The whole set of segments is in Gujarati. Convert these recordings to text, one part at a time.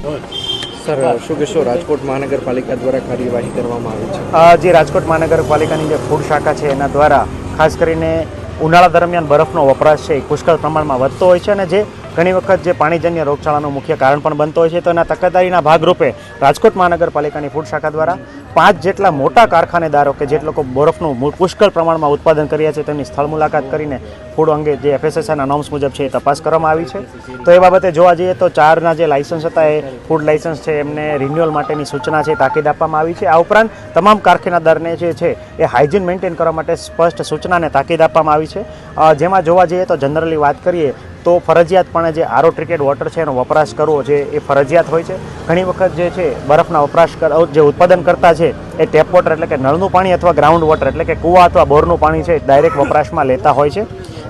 સર, શું કહેશો? રાજકોટ મહાનગરપાલિકા દ્વારા કાર્યવાહી કરવામાં આવી છે. જે રાજકોટ મહાનગરપાલિકાની જે ફૂડ શાખા છે, એના દ્વારા ખાસ કરીને ઉનાળા દરમિયાન બરફનો વપરાશ છે, એ પુષ્કળ પ્રમાણમાં વધતો હોય છે અને જે ઘણી વખત જે પાણીજન્ય રોગચાળાનું મુખ્ય કારણ પણ બનતો હોય છે, તો એના તકેદારીના ભાગરૂપે રાજકોટ મહાનગરપાલિકાની ફૂડ શાખા દ્વારા પાંચ જેટલા મોટા કારખાનેદારો કે જે લોકો બરફનું પુષ્કળ પ્રમાણમાં ઉત્પાદન કર્યા છે, તેમની સ્થળ મુલાકાત કરીને ફૂડ અંગે જે એફએસએસઆઈના નોર્મ્સ મુજબ છે એ તપાસ કરવામાં આવી છે. તો એ બાબતે જોવા જઈએ તો ચારના જે લાયસન્સ હતા એ ફૂડ લાયસન્સ છે, એમને રિન્યુઅલ માટેની સૂચના છે, તાકીદ આપવામાં આવી છે. આ ઉપરાંત તમામ કારખાનેદારને જે છે એ હાઇજીન મેન્ટેન કરવા માટે સ્પષ્ટ સૂચનાને તાકીદ આપવામાં આવી છે. જેમાં જોવા જઈએ તો જનરલી વાત કરીએ તો ફરજિયાતપણે જે આરો ટ્રીટેડ વોટર છે એનો વપરાશ કરવો છે એ ફરજિયાત હોય છે. ઘણી વખત જે છે, બરફના વપરાશ જે ઉત્પાદન કરતા છે, એ ટેપ વોટર એટલે કે નળનું પાણી અથવા ગ્રાઉન્ડ વોટર એટલે કે કૂવા અથવા બોરનું પાણી છે ડાયરેક્ટ વપરાશમાં લેતા હોય છે.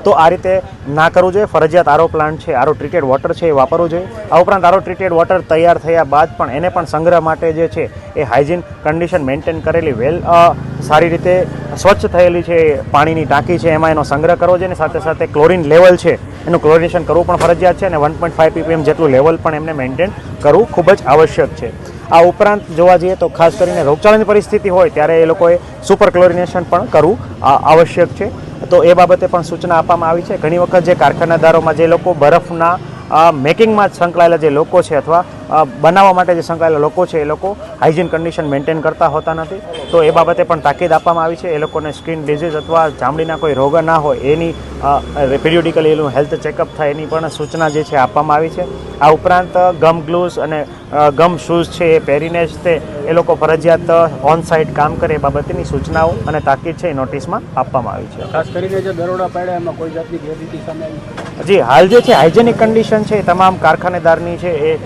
તો આ રીતે ના કરવું જોઈએ. ફરજિયાત આરો પ્લાન્ટ છે, આરો ટ્રીટેડ વોટર છે એ વાપરવું જોઈએ. આ ઉપરાંત આરો ટ્રીટેડ વોટર તૈયાર થયા બાદ પણ એને પણ સંગ્રહ માટે જે છે, એ હાઇજીન કન્ડિશન મેન્ટેન કરેલી વેલ સારી રીતે સ્વચ્છ થયેલી છે, પાણીની ટાંકી છે, એમાં એનો સંગ્રહ કરવો જોઈએ સાથે સાથે ક્લોરિન લેવલ છે, એનું ક્લોરિનેશન કરવું પણ ફરજિયાત છે અને વન પોઈન્ટ ફાઇવ પીપીએમ જેટલું લેવલ પણ એમને મેન્ટેન કરવું ખૂબ જ આવશ્યક છે. આ ઉપરાંત જોવા જઈએ તો ખાસ કરીને રોગચાળાની પરિસ્થિતિ હોય ત્યારે એ લોકોએ સુપર ક્લોરિનેશન પણ કરવું આવશ્યક છે. તો એ બાબતે પણ સૂચના આપવામાં આવી છે. ઘણી વખત જે કારખાનાદારોમાં જે લોકો બરફના મેકિંગમાં જ સંકળાયેલા જે લોકો છે અથવા બનાવવા માટે જે સંકળાયેલા લોકો છે એ લોકો હાઇજીન કન્ડિશન મેન્ટેન કરતા હોતા નથી. તો એ બાબતે પણ તાકીદ આપવામાં આવી છે. એ લોકોને સ્કિન ડિઝીઝ અથવા ચામડીના કોઈ રોગ ના હોય એની પિરિયોડિકલી એનું હેલ્થ ચેકઅપ થાય એની પણ સૂચના જે છે આપવામાં આવી છે. આ ઉપરાંત ગમ ગ્લુઝ અને ગમ શૂઝ છે એ પહેરીને જ તે એ લોકો ફરજિયાત ઓન સાઇટ કામ કરે એ બાબતની સૂચનાઓ અને તાકીદ છે એ નોટિસમાં આપવામાં આવી છે. ખાસ કરીને જે દરોડા પાડ્યા એમાં કોઈ જાતની ગેરરીતિ સામે જી હાલ જે છે હાઇજેનિક કન્ડિશન છે એ તમામ કારખાનેદારની છે એ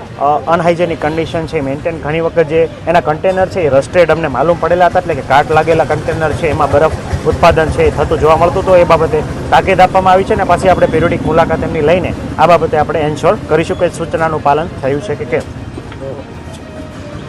અનહાઇજેનિક કન્ડિશન છે. મેન્ટેન ઘણી વખત જે એના કન્ટેનર છે એ રસ્ટેડ અમને માલુમ પડેલા હતા એટલે કે કાટ લાગેલા કન્ટેનર છે એમાં બરફ ઉત્પાદન છે એ થતું જોવા મળતું હતું. એ બાબતે તાકીદ આપવામાં આવી છે ને પાછી આપણે પેરિયોડિક મુલાકાત એમની લઈને આ બાબતે આપણે એન્શ્યોર કરીશું કે સૂચનાનું પાલન થયું છે કે કેમ.